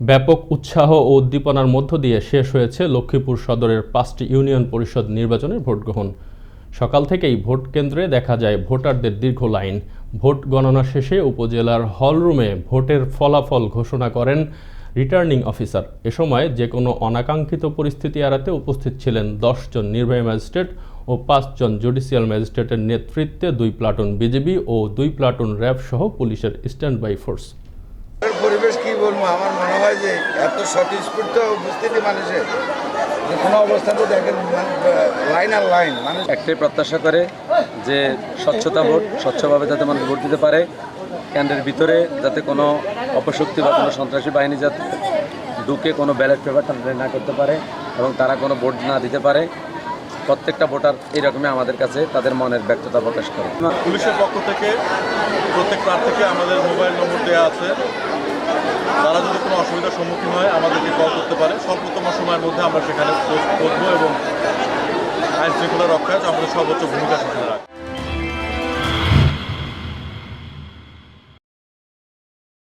ব্যাপক উৎসাহ ও উদ্দীপনার মধ্য দিয়ে শেষ হয়েছে লক্ষ্মীপুর সদরের পাঁচটি ইউনিয়ন পরিষদ নির্বাচনের ভোট গ্রহণ সকাল থেকেই ভোট কেন্দ্রে দেখা যায় ভোটারদের দীর্ঘ লাইন। ভোট গণনা শেষে উপজেলার হলরুমে ভোটের ফলাফল ঘোষণা করেন রিটার্নিং অফিসার। এ সময় যে কোনো অনাকাঙ্ক্ষিত পরিস্থিতি এড়াতে উপস্থিত ছিলেন দশজন নির্বাহী ম্যাজিস্ট্রেট ও পাঁচজন জুডিশিয়াল ম্যাজিস্ট্রেটের নেতৃত্বে দুই প্লাটুন বিজিবি ও দুই প্লাটুন র্যাব সহ পুলিশের স্ট্যান্ড বাই ফোর্স। বলব আমার মনে হয় যে এত স্বতঃস্ফূর্ত উপস্থিতি মানুষের যে কোনো অবস্থাতে দেখেন লাইন আর লাইন মানুষ একটাই প্রত্যাশা করে যে স্বচ্ছতা ভোট স্বচ্ছভাবে যাতে মানুষ ভোট দিতে পারে কেন্দ্রের ভিতরে যাতে কোনো অপশক্তি বা কোনো সন্ত্রাসী বাহিনী যাতে ঢুকে কোনো ব্যালট পেপার টানাটানি না করতে পারে এবং তারা কোনো ভোট না দিতে পারে প্রত্যেকটা ভোটার এইরকমই আমাদের কাছে তাদের মনের ব্যক্ততা প্রকাশ করে। পুলিশের পক্ষ থেকে প্রত্যেক প্রার্থীকে আমাদের মোবাইল নম্বর দেওয়া আছে। তারা যদি কোনো অসুবিধার সম্মুখীন হয়, আমাদেরকে কল করতে পারে। স্বল্পতম সময়ের মধ্যে আমরা সেখানে পৌঁছবো এবং আইন শৃঙ্খলা রক্ষায় আমাদের সর্বোচ্চ ভূমিকা সেখানে রাখব।